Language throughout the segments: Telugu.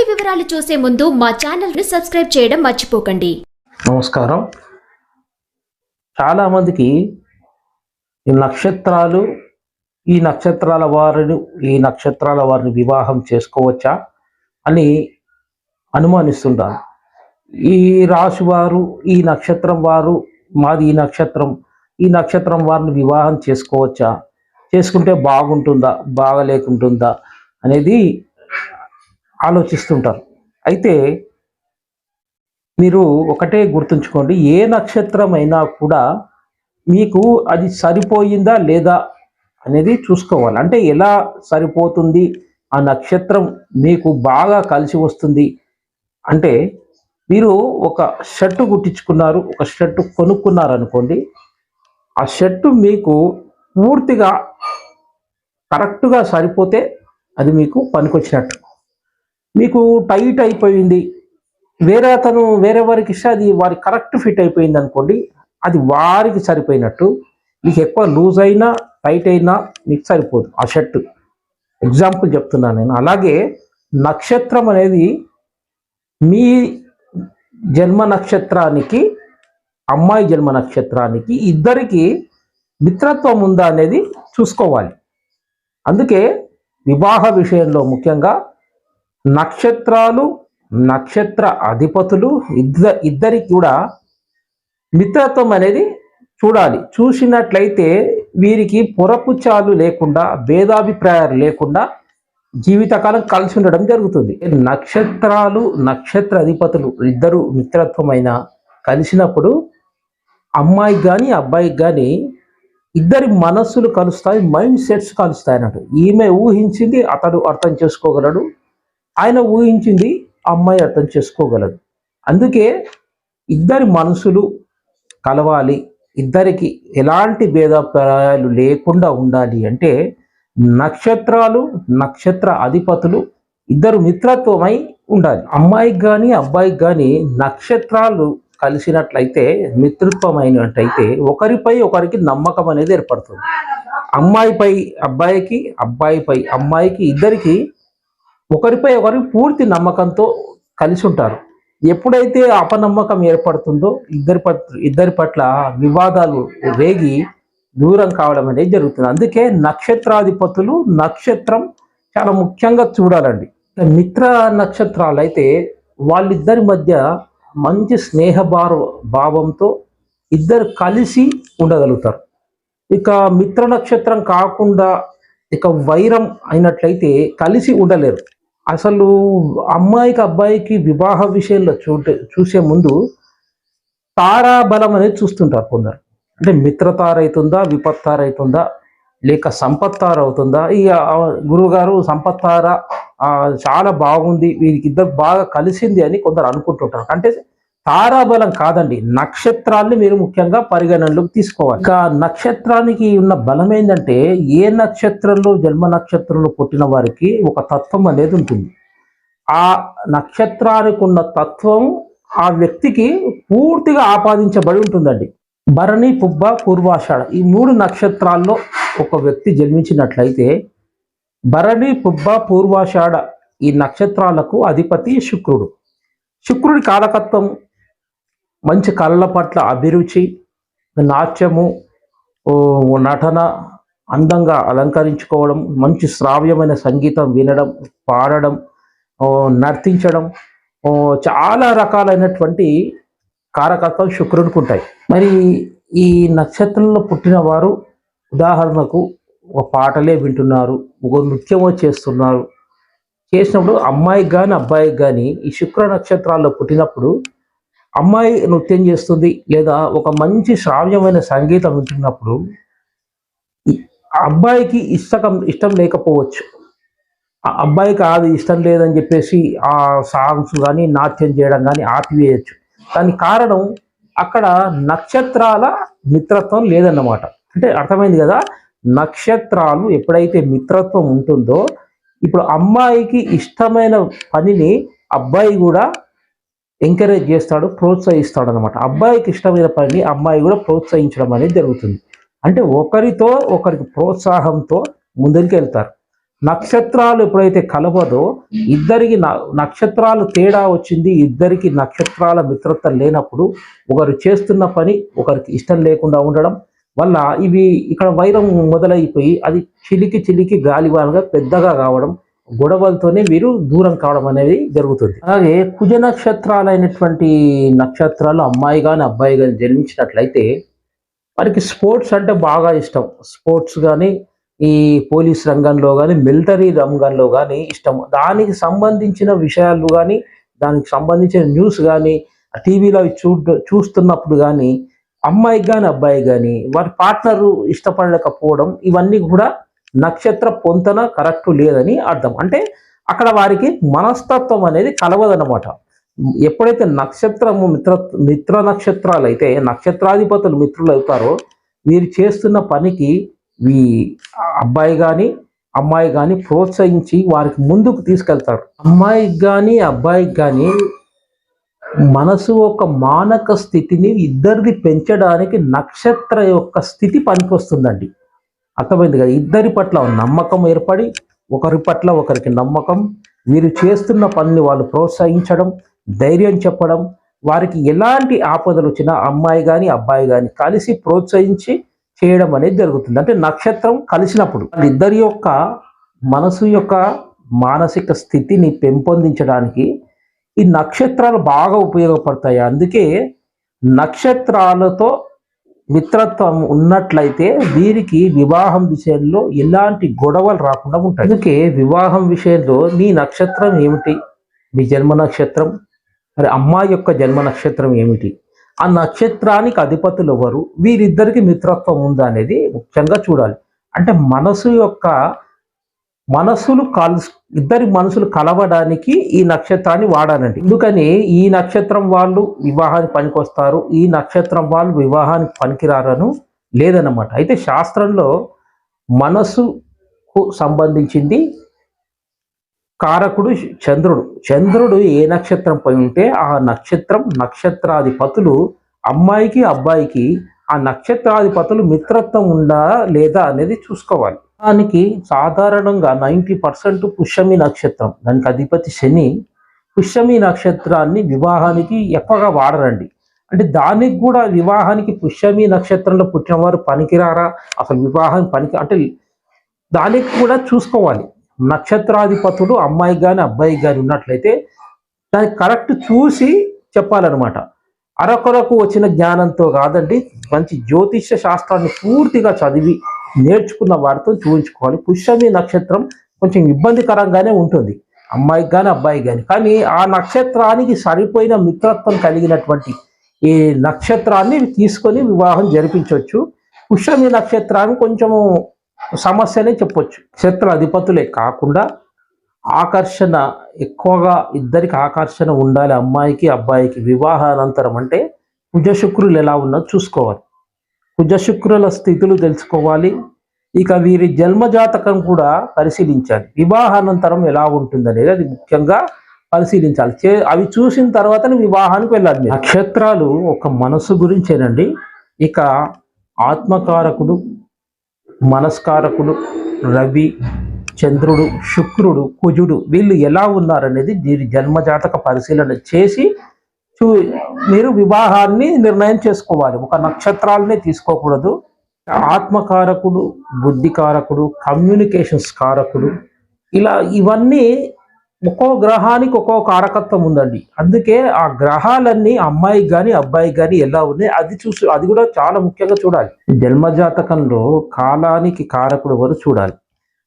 పూర్తి వివరాలు చూసే ముందు మా ఛానల్ని సబ్స్క్రైబ్ చేయడం మర్చిపోకండి. నమస్కారం. చాలామందికి ఈ నక్షత్రాలు ఈ నక్షత్రాల వారిని ఈ నక్షత్రాల వారిని వివాహం చేసుకోవచ్చా అని అనుమానిస్తుంటారు. ఈ రాశి వారు ఈ నక్షత్రం వారు మాది ఈ నక్షత్రం ఈ నక్షత్రం వారిని వివాహం చేసుకోవచ్చా? చేసుకుంటే బాగుంటుందా బాగలేకుంటుందా అనేది ఆలోచిస్తుంటారు. అయితే మీరు ఒకటే గుర్తుంచుకోండి ఏ నక్షత్రం అయినా కూడా మీకు అది సరిపోయిందా లేదా అనేది చూసుకోవాలి. అంటే ఎలా సరిపోతుంది? ఆ నక్షత్రం మీకు బాగా కలిసి వస్తుంది. అంటే మీరు ఒక షర్టు కుట్టించుకున్నారు ఒక షర్టు కొనుక్కున్నారు అనుకోండి ఆ షర్టు మీకు పూర్తిగా కరెక్ట్గా సరిపోతే అది మీకు పనికొచ్చినట్టు. మీకు టైట్ అయిపోయింది. వేరే అతను వేరే వారికి ఇస్తే అది వారి కరెక్ట్ ఫిట్ అయిపోయింది అనుకోండి అది వారికి సరిపోయినట్టు. మీకు ఎక్కువ లూజ్ అయినా టైట్ అయినా మీకు సరిపోదు ఆ షర్ట్ ఎగ్జాంపుల్ చెప్తున్నాను నేను. అలాగే నక్షత్రం అనేది మీ జన్మ నక్షత్రానికి అమ్మాయి జన్మ నక్షత్రానికి ఇద్దరికి మిత్రత్వం ఉందా అనేది చూసుకోవాలి. అందుకే వివాహ విషయంలో ముఖ్యంగా నక్షత్రాలు నక్షత్ర అధిపతులు ఇద్ద ఇద్దరికి కూడా మిత్రత్వం అనేది చూడాలి. చూసినట్లయితే వీరికి పొరపుచ్చాలు లేకుండా భేదాభిప్రాయాలు లేకుండా జీవితకాలం కలిసి ఉండడం జరుగుతుంది. నక్షత్రాలు నక్షత్ర అధిపతులు ఇద్దరు మిత్రత్వమైన కలిసినప్పుడు అమ్మాయికి కానీ అబ్బాయికి కానీ ఇద్దరి మనస్సులు కలుస్తాయి మైండ్ సెట్స్ కలుస్తాయి అన్నట్టు. ఈమె ఊహించింది అతడు అర్థం చేసుకోగలడు ఆయన ఊహించింది అమ్మాయి అర్థం చేసుకోగలదు. అందుకే ఇద్దరి మనసులు కలవాలి. ఇద్దరికి ఎలాంటి భేదాభిప్రాయాలు లేకుండా ఉండాలి అంటే నక్షత్రాలు నక్షత్ర అధిపతులు ఇద్దరు మిత్రత్వమై ఉండాలి. అమ్మాయికి కానీ అబ్బాయికి కానీ నక్షత్రాలు కలిసినట్లయితే మిత్రత్వమైనట్లయితే ఒకరిపై ఒకరికి నమ్మకం అనేది ఏర్పడుతుంది. అమ్మాయిపై అబ్బాయికి అబ్బాయిపై అమ్మాయికి ఇద్దరికి ఒకరిపై ఒకరికి పూర్తి నమ్మకంతో కలిసి ఉంటారు. ఎప్పుడైతే అపనమ్మకం ఏర్పడుతుందో ఇద్దరి పట్ల ఇద్దరి పట్ల వివాదాలు రేగి దూరం కావడం అనేది జరుగుతుంది. అందుకే నక్షత్రాధిపతులు నక్షత్రం చాలా ముఖ్యంగా చూడాలండి. మిత్ర నక్షత్రాలు అయితే వాళ్ళిద్దరి మధ్య మంచి స్నేహభార భావంతో ఇద్దరు కలిసి ఉండగలుగుతారు. ఇక మిత్ర నక్షత్రం కాకుండా ఇక వైరం అయినట్లయితే కలిసి ఉండలేరు. అసలు అమ్మాయికి అబ్బాయికి వివాహ విషయంలో చూటే చూసే ముందు తారాబలం అనేది చూస్తుంటారు కొందరు. అంటే మిత్రతార అవుతుందా విపత్తార అవుతుందా లేక సంపత్తార అవుతుందా ఈ గురువుగారు సంపత్తార చాలా బాగుంది వీరికి ఇద్దరు బాగా కలిసింది అని కొందరు అనుకుంటుంటారు. అంటే తారాబలం కాదండి నక్షత్రాల్ని మీరు ముఖ్యంగా పరిగణనలోకి తీసుకోవాలి. ఇంకా నక్షత్రానికి ఉన్న బలం ఏంటంటే ఏ నక్షత్రంలో జన్మ నక్షత్రంలో పుట్టిన వారికి ఒక తత్వం అనేది ఉంటుంది. ఆ నక్షత్రానికి ఉన్న తత్వం ఆ వ్యక్తికి పూర్తిగా ఆపాదించబడి ఉంటుందండి. భరణి పుబ్బ పూర్వాషాఢ ఈ మూడు నక్షత్రాల్లో ఒక వ్యక్తి జన్మించినట్లయితే భరణి పుబ్బ పూర్వాషాఢ ఈ నక్షత్రాలకు అధిపతి శుక్రుడు. శుక్రుడి కాలకత్వం మంచి కళల పట్ల అభిరుచి నాట్యము నటన అందంగా అలంకరించుకోవడం మంచి శ్రావ్యమైన సంగీతం వినడం పాడడం నర్తించడం చాలా రకాలైనటువంటి కారకత్వం శుక్రుడికి ఉంటాయి. మరి ఈ నక్షత్రంలో పుట్టిన వారు ఉదాహరణకు ఒక పాటలే వింటున్నారు ఒక నృత్యమో చేస్తున్నారు. చేసినప్పుడు అమ్మాయికి కానీ అబ్బాయికి కానీ ఈ శుక్ర నక్షత్రాల్లో పుట్టినప్పుడు అమ్మాయి నృత్యం చేస్తుంది లేదా ఒక మంచి శ్రావ్యమైన సంగీతం వింటున్నప్పుడు అబ్బాయికి ఇష్టం ఇష్టం లేకపోవచ్చు. ఆ అబ్బాయికి అది ఇష్టం లేదని చెప్పేసి ఆ సాంగ్స్ కానీ నాట్యం చేయడం కానీ ఆపివేయచ్చు. దానికి కారణం అక్కడ నక్షత్రాల మిత్రత్వం లేదన్నమాట. అంటే అర్థమైంది కదా? నక్షత్రాలు ఎప్పుడైతే మిత్రత్వం ఉంటుందో ఇప్పుడు అమ్మాయికి ఇష్టమైన పనిని అబ్బాయి కూడా ఎంకరేజ్ చేస్తాడు ప్రోత్సహిస్తాడు అనమాట అబ్బాయికి ఇష్టమైన పనిని అమ్మాయి కూడా ప్రోత్సహించడం అనేది జరుగుతుంది. అంటే ఒకరితో ఒకరికి ప్రోత్సాహంతో ముందరికి వెళ్తారు. నక్షత్రాలు ఎప్పుడైతే కలవదో ఇద్దరికి నక్షత్రాలు తేడా వచ్చింది ఇద్దరికి నక్షత్రాల మిత్రత్వం లేనప్పుడు ఒకరు చేస్తున్న పని ఒకరికి ఇష్టం లేకుండా ఉండడం వల్ల ఇవి ఇక్కడ వైరం మొదలైపోయి అది చిలికి చిలికి గాలివాలుగా పెద్దగా కావడం గొడవలతోనే వీరు దూరం కావడం అనేది జరుగుతుంది. అలాగే కుజ నక్షత్రాలైనటువంటి నక్షత్రాలు అమ్మాయి కానీ అబ్బాయి కానీ జన్మించినట్లయితే వారికి స్పోర్ట్స్ అంటే బాగా ఇష్టం. స్పోర్ట్స్ కానీ ఈ పోలీస్ రంగంలో కానీ మిలిటరీ రంగంలో కానీ ఇష్టం. దానికి సంబంధించిన విషయాలు కానీ దానికి సంబంధించిన న్యూస్ కానీ టీవీలో చూ చూస్తున్నప్పుడు కానీ అమ్మాయికి కానీ అబ్బాయి కానీ వారి పార్ట్నర్ ఇష్టపడకపోవడం ఇవన్నీ కూడా నక్షత్ర పొంతన కరెక్ట్ లేదని అర్థం. అంటే అక్కడ వారికి మనస్తత్వం అనేది కలవదనమాట ఎప్పుడైతే నక్షత్రము మిత్ర మిత్ర నక్షత్రాలు అయితే నక్షత్రాధిపతులు మిత్రులు అవుతారో వీరు చేస్తున్న పనికి ఈ అబ్బాయి కానీ అమ్మాయి కానీ ప్రోత్సహించి వారికి ముందుకు తీసుకెళ్తారు. అమ్మాయికి కానీ అబ్బాయికి కానీ మనసు ఒక మానక స్థితిని ఇద్దరిది పెంచడానికి నక్షత్ర యొక్క స్థితి పనికొస్తుందండి. అర్థమైంది కదా? ఇద్దరి పట్ల నమ్మకం ఏర్పడి ఒకరి పట్ల ఒకరికి నమ్మకం వీరు చేస్తున్న పనిని వాళ్ళు ప్రోత్సహించడం ధైర్యం చెప్పడం వారికి ఎలాంటి ఆపదలు వచ్చినా అమ్మాయి కానీ అబ్బాయి కానీ కలిసి ప్రోత్సహించి చేయడం అనేది జరుగుతుంది. అంటే నక్షత్రం కలిసినప్పుడు ఇద్దరి యొక్క మనసు యొక్క మానసిక స్థితిని పెంపొందించడానికి ఈ నక్షత్రాలు బాగా ఉపయోగపడతాయి. అందుకే నక్షత్రాలతో మిత్రత్వం ఉన్నట్లయితే వీరికి వివాహం విషయంలో ఎలాంటి గొడవలు రాకుండా ఉంటాయి. అందుకే వివాహం విషయంలో మీ నక్షత్రం ఏమిటి? మీ జన్మ నక్షత్రం? మరి అమ్మాయి యొక్క జన్మ నక్షత్రం ఏమిటి? ఆ నక్షత్రానికి అధిపతులు ఎవరు? వీరిద్దరికి మిత్రత్వం ఉందా అనేది ముఖ్యంగా చూడాలి. అంటే మనసు యొక్క మనసులు కలుసు ఇద్దరి మనసులు కలవడానికి ఈ నక్షత్రాన్ని వాడాలండి. ఎందుకని? ఈ నక్షత్రం వాళ్ళు వివాహానికి పనికొస్తారు ఈ నక్షత్రం వాళ్ళు వివాహానికి పనికిరారను లేదన్నమాట. అయితే శాస్త్రంలో మనసుకు సంబంధించింది కారకుడు చంద్రుడు. చంద్రుడు ఏ నక్షత్రం పై ఉంటే ఆ నక్షత్రం నక్షత్రాధిపతులు అమ్మాయికి అబ్బాయికి ఆ నక్షత్రాధిపతులు మిత్రత్వం ఉందా లేదా అనేది చూసుకోవాలి. దానికి సాధారణంగా నైంటీ పర్సెంట్ పుష్యమి నక్షత్రం దానికి అధిపతి శని. పుష్యమి నక్షత్రాన్ని వివాహానికి ఎక్కువగా వాడరండి. అంటే దానికి కూడా వివాహానికి పుష్యమి నక్షత్రంలో పుట్టిన వారు పనికిరారా? అసలు వివాహం పనికి అంటే దానికి కూడా చూసుకోవాలి. నక్షత్రాధిపతులు అమ్మాయికి కానీ అబ్బాయికి కానీ ఉన్నట్లయితే దానికి కరెక్ట్ చూసి చెప్పాలన్నమాట. అరకొరకు వచ్చిన జ్ఞానంతో కాదండి మంచి జ్యోతిష్య శాస్త్రాన్ని పూర్తిగా చదివి నేర్చుకున్న వారితో చూపించుకోవాలి. పుష్యమి నక్షత్రం కొంచెం ఇబ్బందికరంగానే ఉంటుంది. అమ్మాయికి కానీ అబ్బాయికి కానీ కానీ ఆ నక్షత్రానికి సరిపోయిన మిత్రత్వం కలిగినటువంటి ఈ నక్షత్రాన్ని తీసుకొని వివాహం జరిపించవచ్చు. పుష్యమి నక్షత్రాన్ని కొంచెము సమస్యనే చెప్పొచ్చు. నక్షత్ర అధిపతులే కాకుండా ఆకర్షణ ఎక్కువగా ఇద్దరికి ఆకర్షణ ఉండాలి. అమ్మాయికి అబ్బాయికి వివాహానంతరం అంటే కుజశుక్రులు ఎలా ఉన్నదో చూసుకోవాలి. కుజశుక్రుల స్థితులు తెలుసుకోవాలి. ఇక వీరి జన్మజాతకం కూడా పరిశీలించాలి. వివాహానంతరం ఎలా ఉంటుంది అనేది అది ముఖ్యంగా పరిశీలించాలి. చే అవి చూసిన తర్వాతనే వివాహానికి వెళ్ళాలి నక్షత్రాలు ఒక మనసు గురించేనండి. ఇక ఆత్మకారకుడు మనస్కారకుడు రవి చంద్రుడు శుక్రుడు కుజుడు వీళ్ళు ఎలా ఉన్నారనేది దీని జన్మజాతక పరిశీలన చేసి చూ మీరు వివాహాన్ని నిర్ణయం చేసుకోవాలి. ఒక నక్షత్రాలనే తీసుకోకూడదు. ఆత్మకారకుడు బుద్ధికారకుడు కమ్యూనికేషన్స్ కారకుడు ఇలా ఇవన్నీ ఒక్కో గ్రహానికి ఒక్కో కారకత్వం ఉందండి. అందుకే ఆ గ్రహాలన్నీ అమ్మాయికి కానీ అబ్బాయికి కానీ ఎలా ఉన్నాయి అది చూసి అది కూడా చాలా ముఖ్యంగా చూడాలి. జన్మజాతకంలో కాలానికి కారకుడు ఎవరు చూడాలి?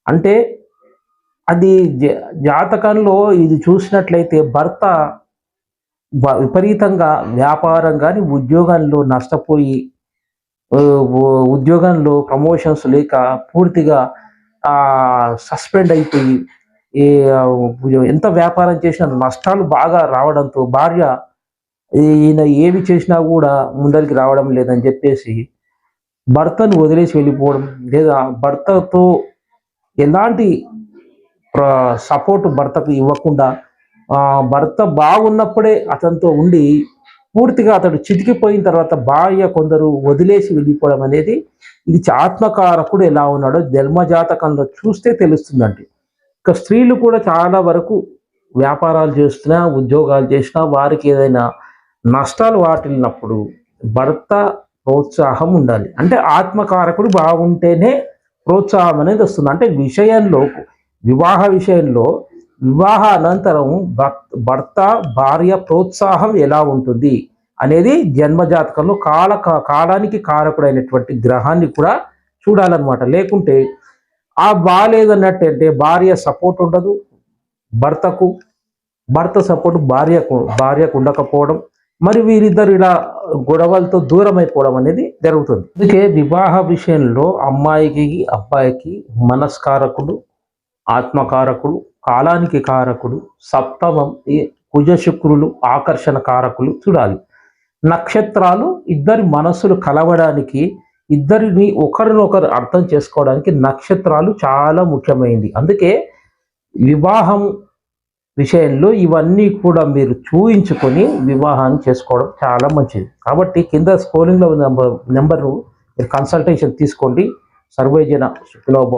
అంటే అది జ- జాతకంలో ఇది చూసినట్లయితే భర్త విపరీతంగా వ్యాపారం కానీ ఉద్యోగంలో నష్టపోయి ఉద్యోగంలో ప్రమోషన్స్ లేక పూర్తిగా సస్పెండ్ అయిపోయి ఎంత వ్యాపారం చేసినా నష్టాలు బాగా రావడంతో భార్య ఈయన ఏవి చేసినా కూడా ముందరికి రావడం లేదని చెప్పేసి భర్తను వదిలేసి వెళ్ళిపోవడం లేదా భర్తతో ఎలాంటి సపోర్ట్ భర్తకు ఇవ్వకుండా భర్త బాగున్నప్పుడే అతనితో ఉండి పూర్తిగా అతడు చితికిపోయిన తర్వాత భార్య కొందరు వదిలేసి వెళ్ళిపోవడం అనేది ఇది ఆత్మకారకుడు ఎలా ఉన్నాడో జన్మజాతకంలో చూస్తే తెలుస్తుందండి. ఇక స్త్రీలు కూడా చాలా వరకు వ్యాపారాలు చేస్తున్నా ఉద్యోగాలు చేసినా వారికి ఏదైనా నష్టాలు వాటిల్లినప్పుడు భర్త ప్రోత్సాహం ఉండాలి. అంటే ఆత్మకారకుడు బాగుంటేనే ప్రోత్సాహం అనేది వస్తుంది. అంటే విషయంలో వివాహ విషయంలో వివాహ అనంతరం భర్త భర్త భార్య ప్రోత్సాహం ఎలా ఉంటుంది అనేది జన్మజాతకంలో కాల కాలానికి కారకుడైనటువంటి గ్రహాన్ని కూడా చూడాలన్నమాట. లేకుంటే ఆ బాగాలేదన్నట్టంటే భార్య సపోర్ట్ ఉండదు భర్తకు భర్త సపోర్ట్ భార్యకు భార్యకు ఉండకపోవడం మరి వీరిద్దరు ఇలా గొడవలతో దూరం అయిపోవడం అనేది జరుగుతుంది. అందుకే వివాహ విషయంలో అమ్మాయికి అబ్బాయికి మనస్కారకుడు ఆత్మకారకుడు కాలానికి కారకుడు సప్తమం కుజశుక్రులు కుజ శుక్రులు ఆకర్షణ కారకులు చూడాలి. నక్షత్రాలు ఇద్దరి మనస్సులు కలవడానికి ఇద్దరిని ఒకరినొకరు అర్థం చేసుకోవడానికి నక్షత్రాలు చాలా ముఖ్యమైనది అందుకే వివాహం విషయంలో ఇవన్నీ కూడా మీరు చూయించుకొని వివాహాన్ని చేసుకోవడం చాలా మంచిది. కాబట్టి కింద స్కోలింగ్లో నెంబర్ నెంబరు మీరు కన్సల్టేషన్ తీసుకోండి. సర్వేజన సుఖినోభవం.